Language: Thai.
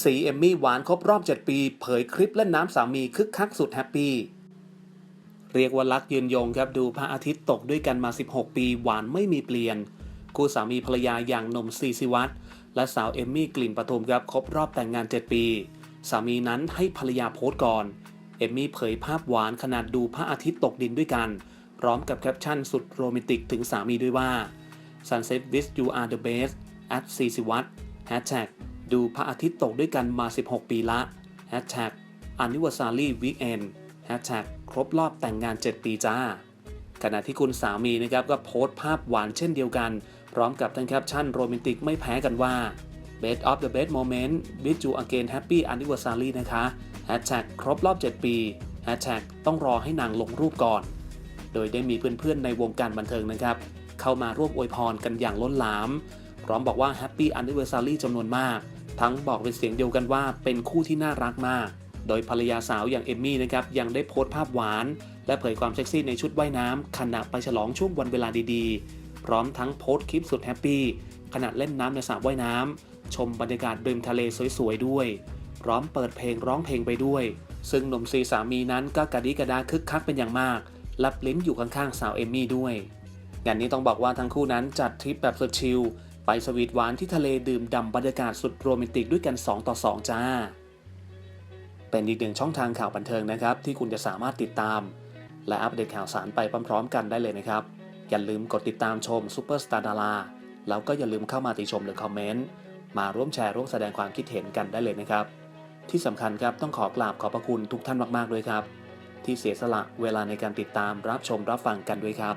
สีเอมมี่หวานครบรอบ 7 ปี เผยคลิปเล่นน้ำสามีคึกคักสุดแฮปปี้เรียกว่ารักยืนยงครับดูพระอาทิตย์ตกด้วยกันมา 16 ปีหวานไม่มีเปลี่ยน คู่สามีภรรยาอย่างหนมซีซิวัตและสาวเอมมี่กลิ่นปทุมครับครบรอบแต่งงาน 7 ปี สามีนั้นให้ภรรยาโพสต์ก่อน เอมมี่เผยภาพหวานขนาดดูพระอาทิตย์ตกดินด้วยกัน พร้อมกับแคปชั่นสุดโรแมนติกถึงสามีด้วยว่า Sunset with you are the best at ซีซิวัต Hashtag ดูพระอาทิตย์ตกด้วยกันมา 16 ปีละ Hashtag anniversary weekend Hashtag ครบรอบแต่งงาน 7 ปีจ้า ขณะที่คุณสามีนะครับก็โพสต์ภาพหวานเช่นเดียวกัน พร้อมกับทั้งแคปชั่นโรแมนติกไม่แพ้กันว่า best of the best moment with you again happy anniversary นะคะ Hashtag ครบรอบ 7 ปี Hashtag ต้องรอให้นางลงรูปก่อน โดยได้มีเพื่อนๆในวงการบันเทิงนะครับ เข้ามาร่วมอวยพรกันอย่างล้นหลาม พร้อมบอกว่า Happy Anniversary จำนวนมาก ทั้งบอกเป็นเสียงเดียวกันว่าเป็นคู่ที่น่ารักมาก โดยภรรยาสาวอย่างเอมมี่นะครับยังได้โพสต์ภาพหวาน และเผยความเซ็กซี่ในชุดว่ายน้ำขณะไปฉลองช่วงวันเวลาดีๆ พร้อมทั้งโพสต์คลิปสุดแฮปปี้ขณะเล่นน้ำในสระว่ายน้ำชมบรรยากาศริมทะเลสวยๆด้วย พร้อมเปิดเพลงร้องเพลงไปด้วย ซึ่งหนุ่มซีสามีนั้นก็กระดิกระดาคึกคักเป็นอย่างมากลับลิ้นอยู่ข้างๆสาวเอมมี่ด้วยงานนี้ต้องบอกว่าทั้งคู่นั้นจัดทริปแบบสุดชิล ไปสวีทหวานที่ทะเลดื่มด่ำบรรยากาศสุดโรแมนติกด้วยกัน 2 ต่อ 2 จ้า เป็นอีกหนึ่งช่องทางข่าวบันเทิงนะครับ ที่คุณจะสามารถติดตาม และอัปเดตข่าวสารไปพร้อมๆ กันได้เลยนะครับ อย่าลืมกดติดตามชมซูเปอร์สตาร์ดาราแล้วก็อย่าลืมเข้ามาติชมหรือคอมเมนต์มาร่วมแชร์ร่วมแสดงความคิดเห็นกันได้เลยนะครับ ที่สำคัญครับต้องขอกราบขอบพระคุณทุกท่านมากๆด้วยครับ ที่เสียสละเวลาในการติดตามรับชมรับฟังกันด้วยครับ